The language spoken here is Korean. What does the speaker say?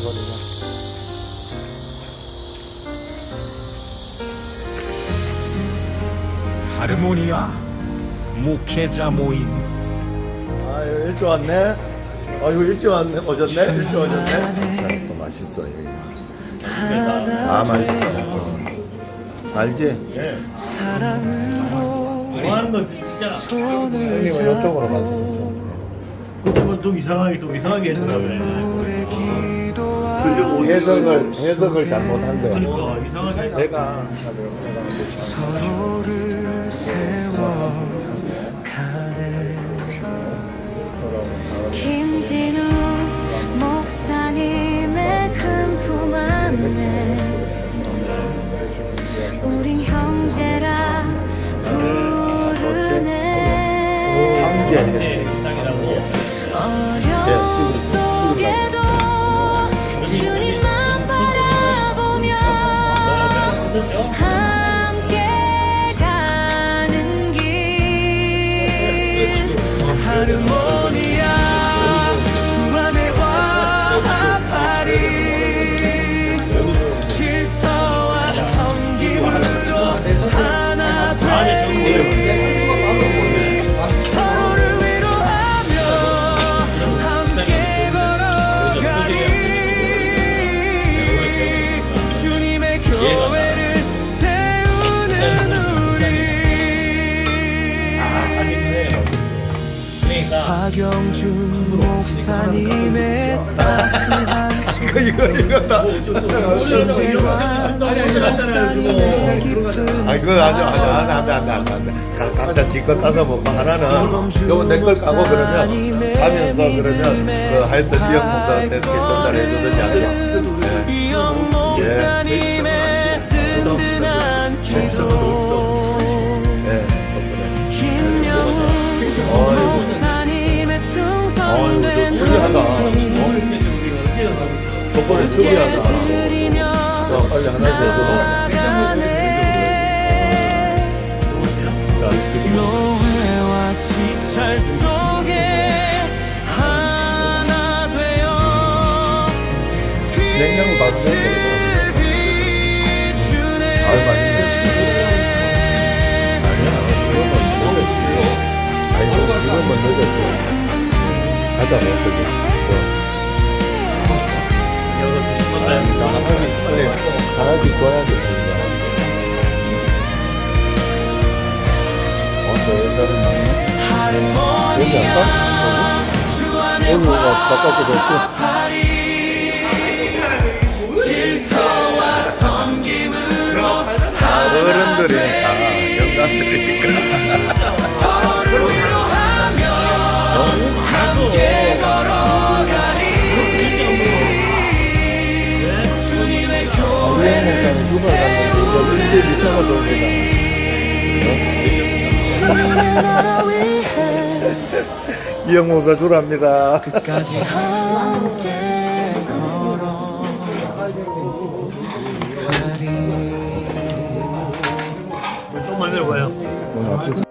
소리가. 하르모니아 목회자 모임 아유 일찍 왔네. 아이고 일찍 왔네. 오셨네. 일찍 오셨네. 자, 또 맛있어 여기. 아 맛있어. 알지? 뭐 하는 건 진짜 형님은 이쪽으로 가세요. 그건 좀 이상하게 또 이상하게 했더라고요. 들려고 해석을 해석을 잘못한 거야. 그러니까 이상하게 내가 서로를 세워가네 김진우 목사님의 큰 품 안에 우린 형제라 부르네 이제 식당이라고 하 박영준 목사님의 따스한 손 이거 이거 다. 김재환 목사님의 깊은 아 이거 아주 아주 안돼 안돼 안돼 안돼. 각자 지껏 따서 먹고 하나는 요거 내걸 까고 그러면 가면서 그러면 그 하여튼 이형 목사한테 전달해 주든지 하죠. 이영 목사님의 든든한 기도 덕분에 특이하다. 드리며 자 빨리 하나. 나가네 노회와 시찰 속에 하나 되어 냉장고 빛을 비추네 아유 맛있네. 아니야. 이거는 먹었지. 아니 이거만 넣었지. 가자 먹었지. 여기 할까? 주 안에 오늘 바깥에 뒀지? 화합하리 질서와 섬김으로 어른들이 다 영감들이니까. 주님의 교회 여기 이제 밑에가 돌리다. 이영 목사 주랍니다. 끝까지 함께 걸어 가리 좀만 내려봐요.